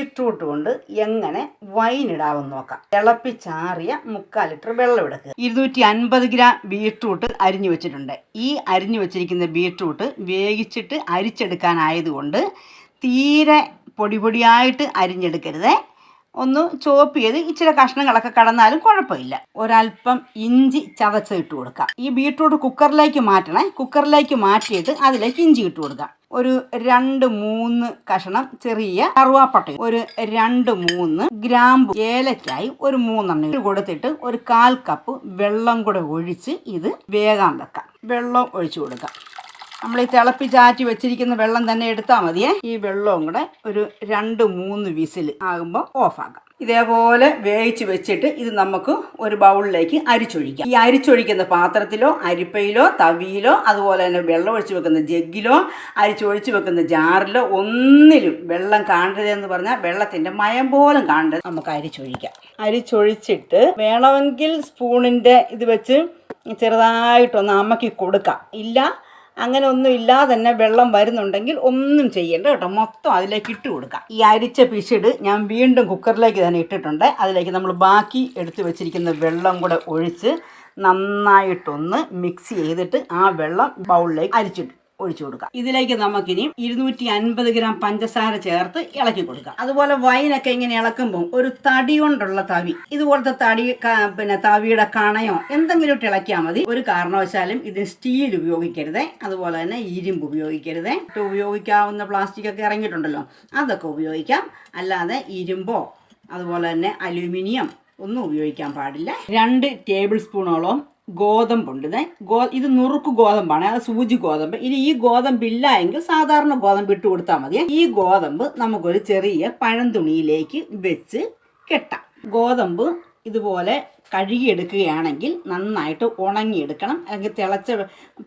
Beetroot കൊണ്ട് എങ്ങനെ wine ഇടാമെന്ന് നോക്കാം. തിളപ്പിച്ചാറിയ മുക്കാൽ ലിറ്റർ വെള്ളം എടുക്കുക. ഇരുന്നൂറ്റി അൻപത് ഗ്രാം ബീട്രൂട്ട് അരിഞ്ഞു വെച്ചിട്ടുണ്ട്. ഈ അരിഞ്ഞു വെച്ചിരിക്കുന്ന ബീട്രൂട്ട് വേവിച്ചിട്ട് അരിച്ചെടുക്കാനായതുകൊണ്ട് തീരെ പൊടി പൊടിയായിട്ട് അരിഞ്ഞെടുക്കരുത്. ഒന്ന് ചോപ്പ് ചെയ്ത് ഇച്ചിരി കഷ്ണങ്ങളൊക്കെ കടന്നാലും കുഴപ്പമില്ല. ഒരല്പം ഇഞ്ചി ചതച്ച് ഇട്ട് കൊടുക്കാം. ഈ ബീട്രൂട്ട് കുക്കറിലേക്ക് മാറ്റണേ. കുക്കറിലേക്ക് മാറ്റിയിട്ട് അതിലേക്ക് ഇഞ്ചി ഇട്ട് കൊടുക്കാം. ഒരു രണ്ട് മൂന്ന് കഷണം ചെറിയ കറുവാപ്പട്ട ഒരു രണ്ട് മൂന്ന് ഗ്രാമ്പു ഏലക്കായി ഒരു മൂന്നെണ്ണം കൊടുത്തിട്ട് ഒരു കാൽ കപ്പ് വെള്ളം കൂടെ ഒഴിച്ച് ഇത് വേകാൻ വെക്കാം. വെള്ളം ഒഴിച്ചു കൊടുക്കാം. നമ്മൾ ഈ തിളപ്പിച്ചാറ്റി വെച്ചിരിക്കുന്ന വെള്ളം തന്നെ എടുത്താൽ മതിയേ. ഈ വെള്ളവും കൂടെ ഒരു രണ്ട് മൂന്ന് വിസിൽ ആകുമ്പോൾ ഓഫാക്കാം. ഇതേപോലെ വേവിച്ച് വെച്ചിട്ട് ഇത് നമുക്ക് ഒരു ബൗളിലേക്ക് അരിച്ചൊഴിക്കാം. ഈ അരിച്ചൊഴിക്കുന്ന പാത്രത്തിലോ അരിപ്പയിലോ തവിയിലോ അതുപോലെ തന്നെ വെള്ളം ഒഴിച്ച് വെക്കുന്ന ജഗ്ഗിലോ അരിച്ചൊഴിച്ച് വെക്കുന്ന ജാറിലോ ഒന്നിലും വെള്ളം കാണരുതെന്ന് പറഞ്ഞാൽ വെള്ളത്തിന്റെ മയം പോലും കാണരുത്. നമുക്ക് അരിച്ചൊഴിക്കാം. അരിച്ചൊഴിച്ചിട്ട് വേണമെങ്കിൽ സ്പൂണിന്റെ ഇത് വെച്ച് ചെറുതായിട്ടൊന്ന് അമ്മയ്ക്ക് കൊടുക്കാം. ഇല്ല അങ്ങനെ ഒന്നും ഇല്ലാതെ തന്നെ വെള്ളം വരുന്നുണ്ടെങ്കിൽ ഒന്നും ചെയ്യേണ്ട കേട്ടോ. മൊത്തം അതിലേക്ക് ഇട്ട് കൊടുക്കാം. ഈ അരിച്ച പിശിട് ഞാൻ വീണ്ടും കുക്കറിലേക്ക് തന്നെ ഇട്ടിട്ടുണ്ട്. അതിലേക്ക് നമ്മൾ ബാക്കി എടുത്തു വെച്ചിരിക്കുന്ന വെള്ളം കൂടെ ഒഴിച്ച് നന്നായിട്ടൊന്ന് മിക്സ് ചെയ്തിട്ട് ആ വെള്ളം ബൗളിലേക്ക് അരിച്ചിട്ട് ഒഴിച്ചു കൊടുക്കാം ഇതിലേക്ക് നമുക്കിനി ഇരുന്നൂറ്റി അൻപത് ഗ്രാം പഞ്ചസാര ചേർത്ത് ഇളക്കി കൊടുക്കാം അതുപോലെ വൈനൊക്കെ ഇങ്ങനെ ഇളക്കുമ്പോൾ ഒരു തടി കൊണ്ടുള്ള തവി ഇതുപോലത്തെ തടി പിന്നെ തവിയുടെ കണയോ എന്തെങ്കിലും ഇട്ട് ഇളക്കിയാൽ മതി. ഒരു കാരണവശാലും ഇതിന് സ്റ്റീൽ ഉപയോഗിക്കരുത്. അതുപോലെ തന്നെ ഇരുമ്പ് ഉപയോഗിക്കരുത്. ഉപയോഗിക്കാവുന്ന പ്ലാസ്റ്റിക് ഒക്കെ ഇറങ്ങിയിട്ടുണ്ടല്ലോ അതൊക്കെ ഉപയോഗിക്കാം. അല്ലാതെ ഇരുമ്പോ അതുപോലെ തന്നെ അലുമിനിയം ഒന്നും ഉപയോഗിക്കാൻ പാടില്ല. രണ്ട് ടേബിൾ സ്പൂണോളം ഗോതമ്പുണ്ട് ഗോ ഇത് നുറുക്ക് ഗോതമ്പാണ് അത് സൂചി ഗോതമ്പ്. ഇനി ഈ ഗോതമ്പ് ഇല്ല എങ്കിൽ സാധാരണ ഗോതമ്പ് ഇട്ട് കൊടുത്താൽ മതി. ഈ ഗോതമ്പ് നമുക്കൊരു ചെറിയ പഴം തുണിയിലേക്ക് വെച്ച് കെട്ടാം. ഗോതമ്പ് ഇതുപോലെ കഴുകിയെടുക്കുകയാണെങ്കിൽ നന്നായിട്ട് ഉണങ്ങിയെടുക്കണം. അല്ലെങ്കിൽ തിളച്ച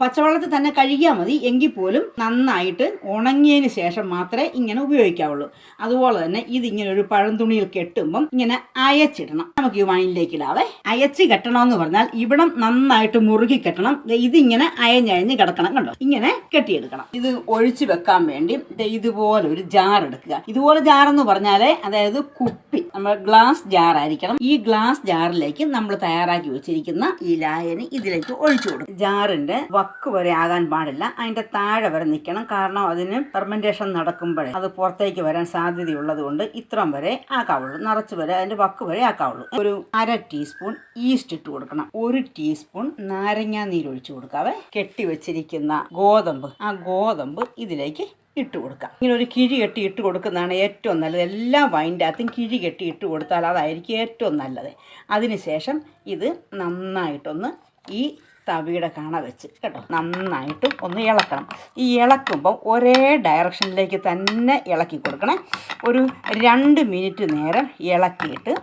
പച്ചവെള്ളത്തിൽ തന്നെ കഴുകിയാൽ മതി. എങ്കിൽ പോലും നന്നായിട്ട് ഉണങ്ങിയതിന് ശേഷം മാത്രമേ ഇങ്ങനെ ഉപയോഗിക്കാവുള്ളൂ. അതുപോലെ തന്നെ ഇതിങ്ങനെ ഒരു പഴംതുണിയിൽ കെട്ടുമ്പം ഇങ്ങനെ അയച്ചിടണം. നമുക്ക് ഈ വൈനിലേക്ക് ഇടാവേ. അയച്ച് കെട്ടണമെന്ന് പറഞ്ഞാൽ ഇവിടം നന്നായിട്ട് മുറുകി കെട്ടണം. ഇതിങ്ങനെ അയഞ്ഞയഞ്ഞ് കിടക്കണം കണ്ടോ? ഇങ്ങനെ കെട്ടിയെടുക്കണം. ഇത് ഒഴിച്ചു വെക്കാൻ വേണ്ടി ഇതുപോലെ ഒരു ജാർ എടുക്കുക. ഇതുപോലെ ജാർ എന്ന് പറഞ്ഞാൽ അതായത് കുപ്പി. നമ്മൾ ഗ്ലാസ് ജാർ ആയിരിക്കണം. ഈ ഗ്ലാസ് ജാറിലേക്ക് നമ്മൾ തയ്യാറാക്കി വെച്ചിരിക്കുന്ന ഈ ലായനി ഇതിലേക്ക് ഒഴിച്ചു കൊടുക്കും. ജാറിന്റെ വക്ക് വരെ ആകാൻ പാടില്ല. അതിന്റെ താഴെ വരെ നിൽക്കണം. കാരണം അതിന് ഫെർമെന്റേഷൻ നടക്കുമ്പോഴേ അത് പുറത്തേക്ക് വരാൻ സാധ്യതയുള്ളത് കൊണ്ട് ഇത്രം വരെ ആക്കാവുള്ളൂ. നിറച്ച് വരെ അതിന്റെ വക്ക് വരെ ആക്കാവുള്ളൂ. ഒരു അര ടീസ്പൂൺ ഈസ്റ്റ് ഇട്ട് കൊടുക്കണം. ഒരു ടീസ്പൂൺ നാരങ്ങാ നീര് ഒഴിച്ചു കൊടുക്കാവേ. കെട്ടി വെച്ചിരിക്കുന്ന ഗോതമ്പ്. ആ ഗോതമ്പ് ഇതിലേക്ക് ഇട്ട് കൊടുക്കാം. ഇങ്ങനെ ഒരു കിഴി കെട്ടി ഇട്ട് കൊടുക്കുന്നതാണ് ഏറ്റവും നല്ലത്. എല്ലാ വൈന്റെ അകത്തും കിഴി കെട്ടി ഇട്ട് കൊടുത്താൽ അതായിരിക്കും ഏറ്റവും നല്ലത്. അതിനുശേഷം ഇത് നന്നായിട്ടൊന്ന് ഈ തവിയുടെ കണ വെച്ച് കേട്ടോ നന്നായിട്ടും ഒന്ന് ഇളക്കണം. ഈ ഇളക്കുമ്പം ഒരേ ഡയറക്ഷനിലേക്ക് തന്നെ ഇളക്കി കൊടുക്കണം. ഒരു രണ്ട് മിനിറ്റ് നേരം ഇളക്കിയിട്ട്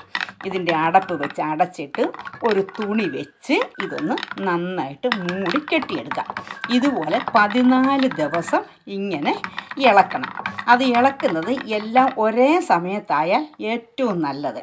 ഇതിന്റെ അടപ്പ് വെച്ച് അടച്ചിട്ട് ഒരു തുണി വെച്ച് ഇതൊന്ന് നന്നായിട്ട് മൂടി കെട്ടിയെടുക്കാം. ഇതുപോലെ പതിനാല് ദിവസം ഇങ്ങനെ ഇളക്കണം. അത് ഇളക്കുന്നത് എല്ലാം ഒരേ സമയത്തായാൽ ഏറ്റവും നല്ലത്.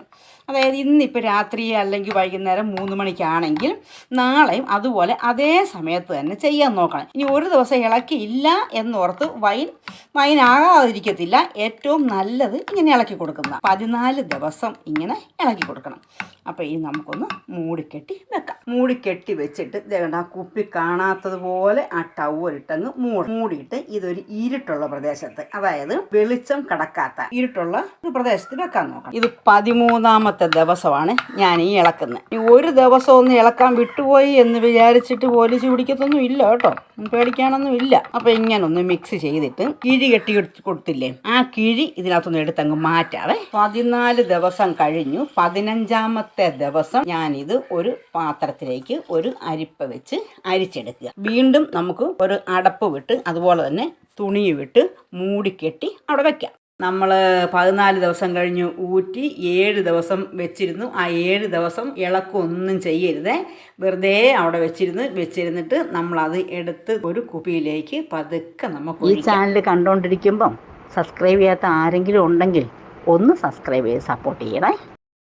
അതായത് ഇന്നിപ്പോൾ രാത്രി അല്ലെങ്കിൽ വൈകുന്നേരം മൂന്ന് മണിക്കാണെങ്കിൽ നാളെയും അതുപോലെ അതേ സമയത്ത് തന്നെ ചെയ്യാൻ നോക്കണം. ഇനി ഒരു ദിവസം ഇളക്കിയില്ല എന്നോർത്ത് വൈൻ വൈൻ ആകാതിരിക്കത്തില്ല. ഏറ്റവും നല്ലത് ഇങ്ങനെ ഇളക്കി കൊടുക്കുന്ന. പതിനാല് ദിവസം ഇങ്ങനെ ഇളക്കി കൊടുക്കണം. അപ്പോൾ ഇനി നമുക്കൊന്ന് മൂടിക്കെട്ടി വെക്കാം. മൂടിക്കെട്ടി വെച്ചിട്ട് ആ കുപ്പി കാണാത്തതുപോലെ ആ ടവലിട്ടങ്ങ് മൂടി മൂടിയിട്ട് ഇതൊരു ഇരുട്ടുള്ള പ്രദേശത്ത്. അതായത് വെളിച്ചം കടക്കാത്ത ഇരുട്ടുള്ള ഒരു പ്രദേശത്ത് വെക്കാൻ നോക്കണം. ഇത് പതിമൂന്നാമത്തെ ദിവസമാണ് ഞാൻ ഈ ഇളക്കുന്നത്. ഒരു ദിവസം ഒന്ന് ഇളക്കാൻ വിട്ടുപോയി എന്ന് വിചാരിച്ചിട്ട് പോലീസ് പിടിക്കത്തൊന്നും ഇല്ല കേട്ടോ. പേടിക്കാനൊന്നും ഇല്ല. അപ്പൊ ഇങ്ങനെ ഒന്ന് മിക്സ് ചെയ്തിട്ട് കിഴി കെട്ടി കൊടുത്തില്ലേ? ആ കിഴി ഇതിനകത്തൊന്ന് എടുത്തങ്ങ് മാറ്റാവേ. പതിനാല് ദിവസം കഴിഞ്ഞു. പതിനഞ്ചാമത്തെ ദിവസം ഞാനിത് ഒരു പാത്രത്തിലേക്ക് ഒരു അരിപ്പ വെച്ച് അരിച്ചെടുക്കുക. വീണ്ടും നമുക്ക് ഒരു അടപ്പ് വിട്ട് അതുപോലെ തന്നെ തുണി വിട്ട് മൂടിക്കെട്ടി അവിടെ വയ്ക്കാം നമ്മൾ പതിനാല് ദിവസം കഴിഞ്ഞ് ഊറ്റി ഏഴ് ദിവസം വെച്ചിരുന്നു. ആ ഏഴ് ദിവസം ഇളക്കൊന്നും ചെയ്യരുതേ. വെറുതെ അവിടെ വെച്ചിരുന്ന് വെച്ചിരുന്നിട്ട് നമ്മൾ അത് എടുത്ത് ഒരു കുപ്പിയിലേക്ക് പതുക്കെ നമുക്ക് ഈ ചാനൽ കണ്ടുകൊണ്ടിരിക്കുമ്പം സബ്സ്ക്രൈബ് ചെയ്യാത്ത ആരെങ്കിലും ഉണ്ടെങ്കിൽ ഒന്ന് സബ്സ്ക്രൈബ് ചെയ്ത് സപ്പോർട്ട് ചെയ്യണേ.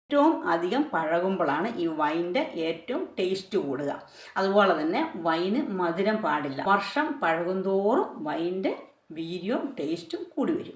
ഏറ്റവും അധികം പഴകുമ്പോഴാണ് ഈ വൈന്റെ ഏറ്റവും ടേസ്റ്റ് കൂടുക. അതുപോലെ തന്നെ വൈന് മധുരം പാടില്ല. വർഷം പഴകുന്തോറും വൈന്റെ വീര്യവും ടേസ്റ്റും കൂടി വരും.